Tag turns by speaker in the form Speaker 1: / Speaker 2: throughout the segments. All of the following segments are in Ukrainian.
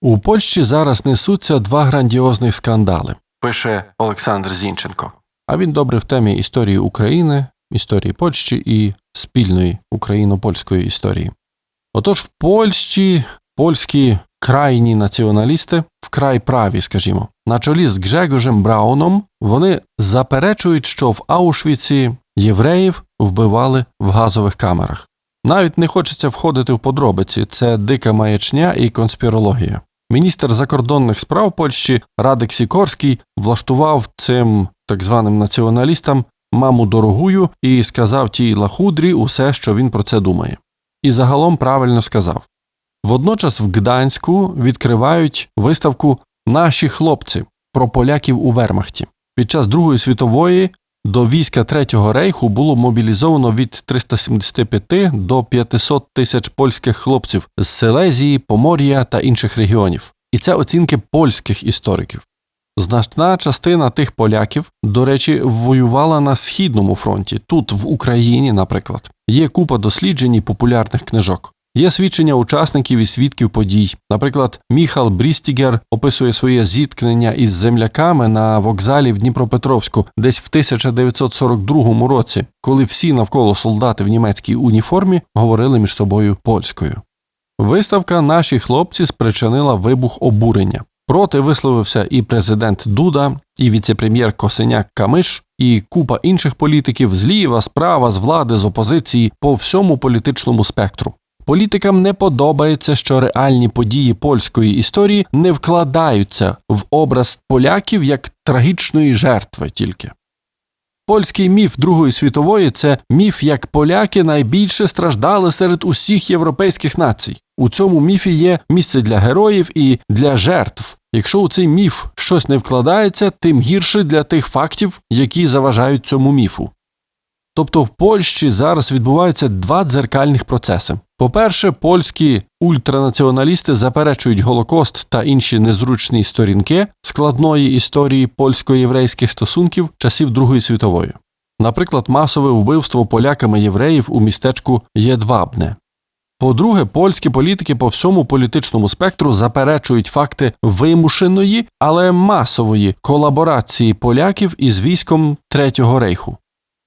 Speaker 1: У Польщі зараз несуться два грандіозних скандали, пише Олександр Зінченко. А він добре в темі історії України, історії Польщі і спільної україно-польської історії. Отож, в Польщі польські крайні націоналісти, вкрай праві, скажімо, на чолі з Гжегожем Брауном, вони заперечують, що в Аушвіці євреїв вбивали в газових камерах. Навіть не хочеться входити в подробиці, це дика маячня і конспірологія. Міністр закордонних справ Польщі Радик Сікорський влаштував цим так званим націоналістам маму дорогую і сказав тій лахудрі усе, що він про це думає. І загалом правильно сказав. Водночас в Гданську відкривають виставку Наші хлопці про поляків у Вермахті. Під час Другої світової до війська Третього рейху було мобілізовано від 375 до 500 тисяч польських хлопців з Селезії, Помор'я та інших регіонів. І це оцінки польських істориків. Значна частина тих поляків, до речі, воювала на східному фронті, тут, в Україні, наприклад. Є купа досліджень і популярних книжок. Є свідчення учасників і свідків подій. Наприклад, Міхал Брістігер описує своє зіткнення із земляками на вокзалі в Дніпропетровську десь в 1942 році, коли всі навколо солдати в німецькій уніформі говорили між собою польською. Виставка Наші хлопці спричинила вибух обурення. Проти висловився і президент Дуда, і віцепрем'єр Косеняк Камиш, і купа інших політиків зліва, справа, з влади, з опозиції по всьому політичному спектру. Політикам не подобається, що реальні події польської історії не вкладаються в образ поляків як трагічної жертви тільки. Польський міф Другої світової це міф, як поляки найбільше страждали серед усіх європейських націй. У цьому міфі є місце для героїв і для жертв. Якщо у цей міф щось не вкладається, тим гірше для тих фактів, які заважають цьому міфу. Тобто в Польщі зараз відбуваються два дзеркальних процеси. По-перше, польські ультранаціоналісти заперечують Голокост та інші незручні сторінки складної історії польсько-єврейських стосунків часів Другої світової. Наприклад, масове вбивство поляками євреїв у містечку Єдвабне. По-друге, польські політики по всьому політичному спектру заперечують факти вимушеної, але масової колаборації поляків із військом Третього рейху.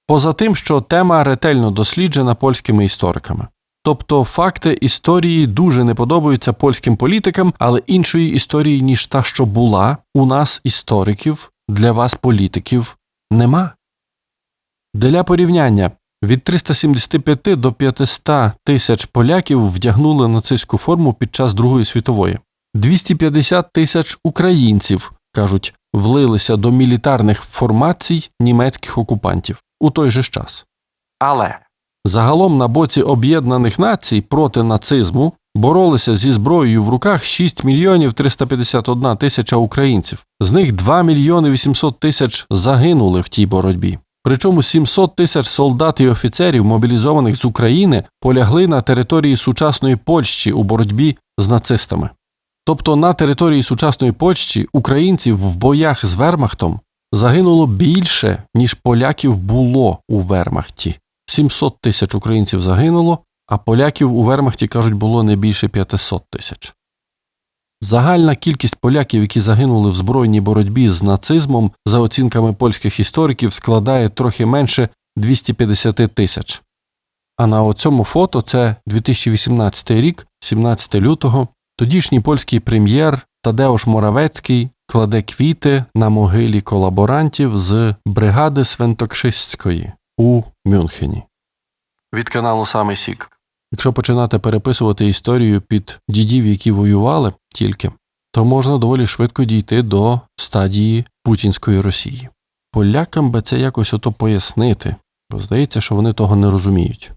Speaker 1: Поза тим, що тема ретельно досліджена польськими істориками. Тобто факти історії дуже не подобаються польським політикам, але іншої історії, ніж та, що була, у нас істориків, для вас політиків, нема. Для порівняння від 375 до 500 тисяч поляків вдягнули нацистську форму під час Другої світової. 250 тисяч українців, кажуть, влилися до мілітарних формацій німецьких окупантів у той же час. Але загалом на боці Об'єднаних Націй проти нацизму боролися зі зброєю в руках 6 мільйонів 351 тисяча українців. З них 2 мільйони 800 тисяч загинули в тій боротьбі. Причому 700 тисяч солдат і офіцерів, мобілізованих з України, полягли на території сучасної Польщі у боротьбі з нацистами. Тобто на території сучасної Польщі українців в боях з Вермахтом загинуло більше, ніж поляків було у Вермахті. 700 тисяч українців загинуло, а поляків у Вермахті, кажуть, було не більше 500 тисяч. Загальна кількість поляків, які загинули в збройній боротьбі з нацизмом, за оцінками польських істориків, складає трохи менше 250 тисяч. А на оцьому фото це 2018 рік, 17 лютого, тодішній польський прем'єр Тадеуш Моравецький кладе квіти на могилі колаборантів з бригади Свентокшистської у Мюнхені. Від каналу Саме Сік. Якщо починати переписувати історію під дідів, які воювали тільки, то можна доволі швидко дійти до стадії путінської Росії. Полякам би це якось ото пояснити, бо здається, що вони того не розуміють.